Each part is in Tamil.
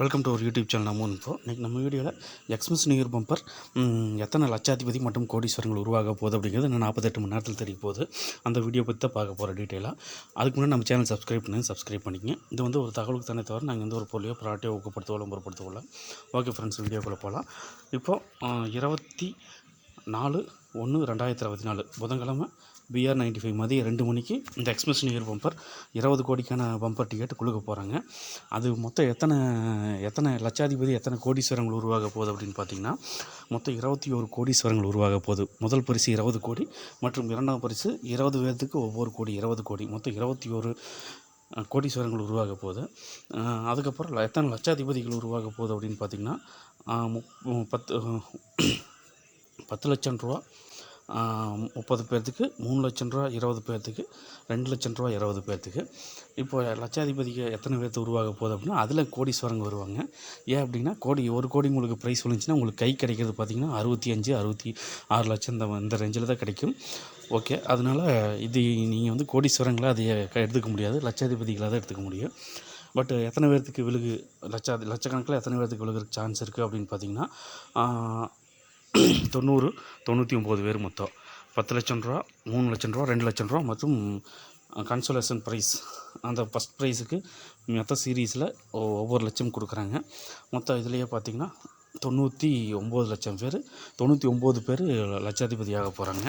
வெல்கம் டு ஒரு யூடியூப் சேனல் நம்ம இப்போ இன்றைக்கி நம்ம வீடியோவில் எக்ஸ்பிரஸ் நியூர் பம்பர் எத்தனை லட்சாதிபதி மற்றும் கோடீஸ்வரங்கள் உருவாக போகுது அப்படிங்கிறது இன்னும் நாற்பத்தெட்டு மணி நேரத்தில் தெரிய போகுது. அந்த வீடியோ பற்றி தான் பார்க்க போகிற டீட்டெயிலாக அதுக்கு முன்னாடி நம்ம சேனல் சப்ஸ்கிரைப் பண்ணி சப்ஸ்கிரைப் பண்ணிக்கங்க. இது வந்து ஒரு தகவலுக்கு தானே தவிர நாங்கள் வந்து ஒரு பொருளையோ ப்ராட்டியோ ஊக்கப்படுத்தவோ விளம்பரப்படுத்தவில்லை ஓகே ஃப்ரெண்ட்ஸ் வீடியோக்குள்ளே போகலாம் இப்போது இருபத்தி நாலு ஒன்று ரெண்டாயிரத்தி இருபத்தி நாலு புதன்கிழமை பிஆர் நைன்டி ஃபைவ் மதியம் ரெண்டு மணிக்கு இந்த எக்ஸ்பிரஸ் நியூ இயர் பம்பர் இருபது கோடிக்கான பம்பர் டிக்கெட் கொடுக்க போகிறாங்க அது மொத்தம் எத்தனை எத்தனை லட்சாதிபதி எத்தனை கோடீஸ்வரங்கள் உருவாக போகுது அப்படின்னு பார்த்தீங்கன்னா மொத்தம் இருபத்தி ஒரு கோடீஸ்வரங்கள் உருவாக போகுது. முதல் பரிசு இருபது கோடி மற்றும் இரண்டாம் பரிசு இருபது பேர்த்துக்கு ஒவ்வொரு கோடி இருபது கோடி மொத்தம் இருபத்தி ஒரு கோடீஸ்வரங்கள் உருவாக போகுது. அதுக்கப்புறம் எத்தனை லட்சாதிபதிகள் உருவாக போகுது அப்படின்னு பார்த்தீங்கன்னா முப் பத்து பத்து லட்சம் ரூபா முப்பது பேர்த்துக்கு மூணு லட்சம் ரூபா இருபது பேர்த்துக்கு ரெண்டு லட்சம் ரூபா இருபது பேர்த்துக்கு. இப்போ லட்சாதிபதிக்கு எத்தனை பேர்த்து உருவாக போகுது அப்படின்னா அதில் கோடீஸ்வரங்க வருவாங்க. ஏன் அப்படின்னா கோடி ஒரு கோடி உங்களுக்கு ப்ரைஸ் விழுந்துச்சுன்னா உங்களுக்கு கை கிடைக்கிறது பார்த்தீங்கன்னா அறுபத்தி அஞ்சு அறுபத்தி ஆறு லட்சம் இந்த இந்த ரேஞ்சில் தான் கிடைக்கும். ஓகே அதனால் இது நீங்கள் வந்து கோடீஸ்வரங்களை அதை க- எடுத்துக்க முடியாது. லட்சாதிபதிகளாக தான் எடுத்துக்க முடியும். பட் எத்தனை பேர்த்துக்கு விழுகு லட்சாதி லட்சக்கணக்கில் எத்தனை பேர்த்துக்கு விழுகிறதுக்கு சான்ஸ் இருக்குது அப்படின்னு பார்த்தீங்கன்னா தொண்ணூறு தொண்ணூற்றி ஒம்பது பேர் மொத்தம். பத்து லட்சம் ரூபா மூணு லட்சம் ரூபா ரெண்டு லட்சம் ரூபா மற்றும் கன்சோலேஷன் ப்ரைஸ் அந்த ஃபஸ்ட் ப்ரைஸுக்கு மொத்த சீரீஸில் ஒவ்வொரு லட்சம் கொடுக்குறாங்க. மொத்தம் இதுலேயே பார்த்தீங்கன்னா தொண்ணூற்றி ஒம்பது லட்சம் பேர் தொண்ணூற்றி ஒம்பது பேர் லட்சாதிபதியாக போகிறாங்க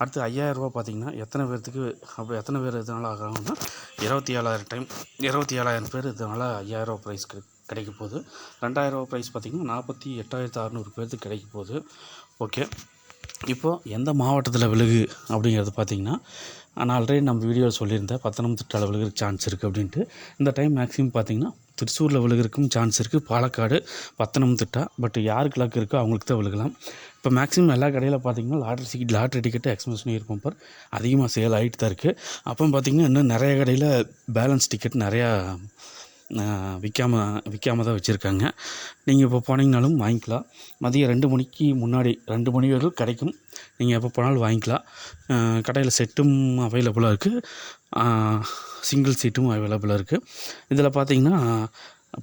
அடுத்து ஐயாயிரரூபா பார்த்திங்கன்னா பார்த்தீங்கன்னா எத்தனை பேர்த்துக்கு அப்போ எத்தனை பேர் இதனால் ஆகிறாங்கன்னா இருபத்தி ஏழாயிரம் டைம் இருபத்தி ஏழாயிரம் பேர் இதனால் ஐயாயிரரூபா ப்ரைஸ் கிடைக்கும் கிடைக்க போகுது ரெண்டாயிரரூபா ப்ரைஸ் பார்த்திங்கன்னா நாற்பத்தி எட்டாயிரத்து அறநூறு பேர்த்துக்கு கிடைக்க போகுது ஓகே இப்போது எந்த மாவட்டத்தில் விலகு அப்படிங்கிறது பார்த்தீங்கன்னா நான் ஆல்ரெடி நம்ம வீடியோவில் சொல்லியிருந்தேன். பத்தனம்திட்டாவில் விழுகிறதுக்கு சான்ஸ் இருக்குது அப்படின்ட்டு. இந்த டைம் மேக்ஸிமம் பார்த்தீங்கன்னா திருச்சூரில் விழுகிறதுக்கும் சான்ஸ் இருக்குது பாலக்காடு பத்தனம்திட்டா பட் யாருக்கு லக் இருக்கோ அவங்களுக்கு தான் விழுகலாம். இப்போ மேக்ஸிமம் எல்லா கடையில் பார்த்தீங்கன்னா lottery ticket lottery ticket express இருக்கும் பர். அதிகமாக சேல் ஆகிட்டு தான் இருக்குது அப்போ பார்த்தீங்கன்னா இன்னும் நிறைய கடையில் பேலன்ஸ் டிக்கெட் நிறையா விற்காம விற்காம தான் வச்சுருக்காங்க. நீங்கள் இப்போ போனீங்கனாலும் வாங்கிக்கலாம். மதியம் ரெண்டு மணிக்கு முன்னாடி ரெண்டு மணி வரைக்கும் கிடைக்கும். நீங்கள் எப்போ போனாலும் வாங்கிக்கலாம். கடையில் செட்டும் அவைலபிளாக இருக்குது சிங்கிள் சீட்டும் அவைலபிளாக இருக்குது இதில் பார்த்தீங்கன்னா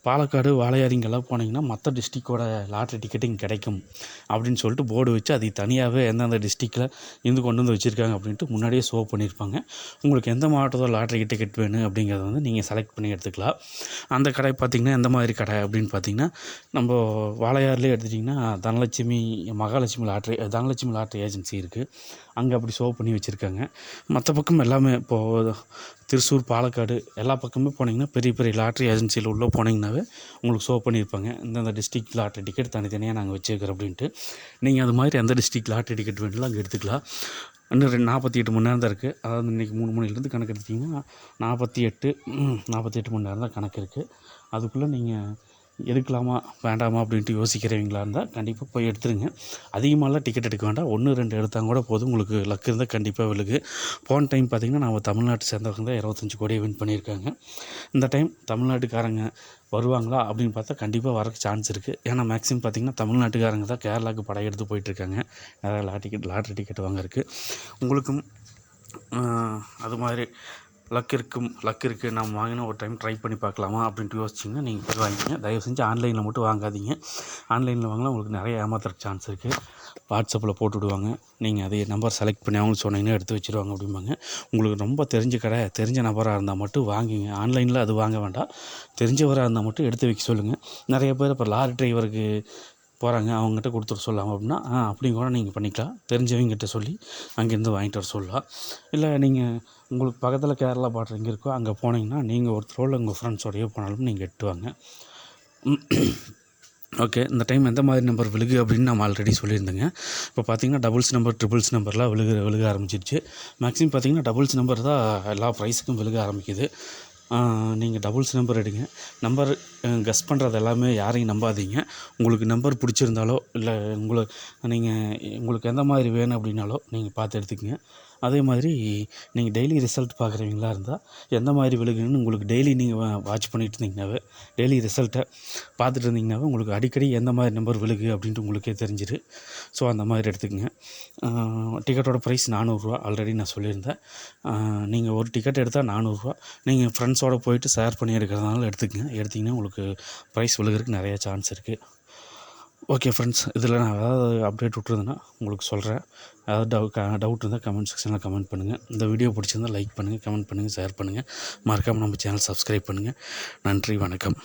பாலக்காடு வாழையாரிங்கெல்லாம் போனீங்கன்னா மற்ற டிஸ்ட்ரிக்டோட லாட்ரி டிக்கெட்டிங் கிடைக்கும் அப்படின்னு சொல்லிட்டு போர்டு வச்சு அது தனியாகவே எந்தெந்த டிஸ்ட்ரிக்டில் இருந்து கொண்டு வந்து வச்சுருக்காங்க அப்படின்ட்டு முன்னாடியே ஷோ பண்ணியிருப்பாங்க. உங்களுக்கு எந்த மாவட்டத்தோட லாட்ரி டிக்கெட் வேணும் அப்படிங்கிறத வந்து நீங்கள் செலக்ட் பண்ணி எடுத்துக்கலாம். அந்த கடை பார்த்திங்கன்னா எந்த மாதிரி கடை அப்படின்னு பார்த்தீங்கன்னா நம்ம வாழையாறுலேயே எடுத்துட்டிங்கன்னா Dhanalakshmi Mahalakshmi lottery Dhanalakshmi lottery agency இருக்குது அங்கே அப்படி ஷோ பண்ணி வச்சுருக்காங்க. மற்ற பக்கம் எல்லாமே இப்போது திருச்சூர் பாலக்காடு எல்லா பக்கமே போனீங்கன்னா பெரிய பெரிய லாட்ரி ஏஜென்சியில் உள்ளே போனீங்கன்னாவே உங்களுக்கு ஷோ பண்ணியிருப்பாங்க. இந்தந்த டிஸ்ட்ரிக் லாட்ரி டிக்கெட் தனித்தனியாக நாங்கள் வச்சுருக்கிறோம் அப்படின்ட்டு. நீங்கள் அது மாதிரி எந்த டிஸ்ட்ரிக் லாட்ரி டிக்கெட் வேணுமோ அங்கே எடுத்துக்கலாம். இன்னும் ரெண்டு நாற்பத்தி எட்டு மணி நேரம் தான் இருக்குது அதாவது இன்றைக்கி மூணு மணிலேருந்து கணக்கு எடுத்திங்கன்னா நாற்பத்தி எட்டு நாற்பத்தி எட்டு மணி நேரம் தான் கணக்கு இருக்குது அதுக்குள்ளே நீங்கள் எடுக்கலாமா வேண்டாமா அப்படின்ட்டு யோசிக்கிறவங்களா இருந்தால் கண்டிப்பாக போய் எடுத்துருங்க. அதிகமாகலாம் டிக்கெட் எடுக்க வேண்டாம். ஒன்று ரெண்டு எடுத்தால் கூட போதும். உங்களுக்கு லக் இருந்தால் கண்டிப்பாக விழுகு. போன டைம் பார்த்திங்கன்னா நம்ம தமிழ்நாட்டை சேர்ந்தவங்க தான் இருபத்தஞ்சி கோடியை வின் பண்ணியிருக்காங்க. இந்த டைம் தமிழ்நாட்டுக்காரங்க வருவாங்களா அப்படின்னு பார்த்தா கண்டிப்பாக வரக்கு சான்ஸ் இருக்குது ஏன்னா மேக்ஸிமம் பார்த்திங்கன்னா தமிழ்நாட்டுக்காரங்க தான் கேரளாவுக்கு படையெடுத்து போயிட்டுருக்காங்க நிறையா லாட் டிக்கெட் லாட்ரி டிக்கெட் வாங்கறதுக்கு. உங்களுக்கும் அது மாதிரி லக் இருக்கும் லக் இருக்குது நம்ம வாங்கினா ஒரு டைம் ட்ரை பண்ணி பார்க்கலாமா அப்படின்ட்டு யோசிச்சிங்கன்னா நீங்கள் போய் வாங்கிங்க தயவு செஞ்சு ஆன்லைனில் மட்டும் வாங்காதீங்க. ஆன்லைனில் வாங்கினா உங்களுக்கு நிறைய ஏமாத்துற சான்ஸ் இருக்குது வாட்ஸ்அப்பில் போட்டு விடுவாங்க. நீங்கள் அதே நம்பர் செலக்ட் பண்ணி அவங்களுக்கு சொன்னீங்கன்னா எடுத்து வச்சுருவாங்க அப்படிம்பாங்க. உங்களுக்கு ரொம்ப தெரிஞ்ச கடை தெரிஞ்ச நபராக இருந்தால் மட்டும் வாங்குங்க. ஆன்லைனில் அது வாங்க வேண்டாம். தெரிஞ்சவராக இருந்தால் மட்டும் எடுத்து வைக்க சொல்லுங்கள் நிறைய பேர் இப்போ லாரி டிரைவருக்கு போகிறாங்க அவங்ககிட்ட கொடுத்துட்டு சொல்லலாம் அப்படின்னா ஆ அப்படியும் கூட நீங்கள் பண்ணிக்கலாம். தெரிஞ்சவங்ககிட்ட சொல்லி அங்கேருந்து வாங்கிட்டு வர சொல்லலாம். இல்லை நீங்கள் உங்களுக்கு பக்கத்தில் கேரளா பார்டர் எங்கே இருக்கோ அங்கே போனீங்கன்னா நீங்கள் ஒருத்தரோட உங்கள் ஃப்ரெண்ட்ஸோடையோ போனாலும் நீங்கள் எட்டு வாங்க ஓகே இந்த டைம் எந்த மாதிரி நம்பர் விழுகு அப்படின்னு நம்ம ஆல்ரெடி சொல்லியிருந்தேங்க. இப்போ பார்த்தீங்கன்னா டபுள்ஸ் நம்பர் ட்ரிபிள்ஸ் நம்பர்லாம் விழுக விழுக ஆரம்பிச்சிருச்சு. மேக்ஸிமம் பார்த்தீங்கன்னா டபுள்ஸ் நம்பர் தான் எல்லா ப்ரைஸுக்கும் விழுக ஆரம்பிக்குது. நீங்கள் டபுள்ஸ் நம்பர் எடுங்க. நம்பர் கஸ் பண்ணுறது எல்லாமே யாரையும் நம்பாதீங்க. உங்களுக்கு நம்பர் பிடிச்சிருந்தாலோ இல்லை உங்களை நீங்கள் உங்களுக்கு எந்த மாதிரி வேணும் அப்படின்னாலோ நீங்கள் பார்த்து எடுத்துக்கங்க. அதே மாதிரி நீங்கள் டெய்லி ரிசல்ட் பார்க்குறவங்களா இருந்தால் எந்த மாதிரி விழுகுன்னு உங்களுக்கு டெய்லி நீங்கள் வாட்ச் பண்ணிட்டு இருந்தீங்கன்னாவே டெய்லி ரிசல்ட்டை பார்த்துட்டு இருந்தீங்கன்னாவே உங்களுக்கு அடிக்கடி எந்த மாதிரி நம்பர் விழுகு அப்படின்ட்டு உங்களுக்கே தெரிஞ்சிரு. ஸோ அந்த மாதிரி எடுத்துக்கங்க. டிக்கெட்டோட ப்ரைஸ் நானூறுரூவா ஆல்ரெடி நான் சொல்லியிருந்தேன். நீங்கள் ஒரு டிக்கெட் எடுத்தால் நானூறுரூவா நீங்கள் ஃப்ரெண்ட்ஸோடு போயிட்டு ஷேர் பண்ணி எடுக்கிறதுனால எடுத்துக்கங்க. எடுத்திங்கன்னா உங்களுக்கு ப்ரைஸ் விழுகிறதுக்கு நிறையா சான்ஸ் இருக்குது ஓகே ஃப்ரெண்ட்ஸ் இதில் நான் ஏதாவது அப்டேட் விட்ருந்தேன்னா உங்களுக்கு சொல்கிறேன் ஏதாவது டவு டவுட் இருந்தால் கமெண்ட் செக்ஷனில் கமெண்ட் பண்ணுங்கள் இந்த வீடியோ பிடிச்சிருந்தால் லைக் பண்ணுங்கள் கமெண்ட் பண்ணுங்கள் ஷேர் பண்ணுங்கள் மறக்காமல் நம்ம சேனல் சப்ஸ்கிரைப் பண்ணுங்கள் நன்றி வணக்கம்.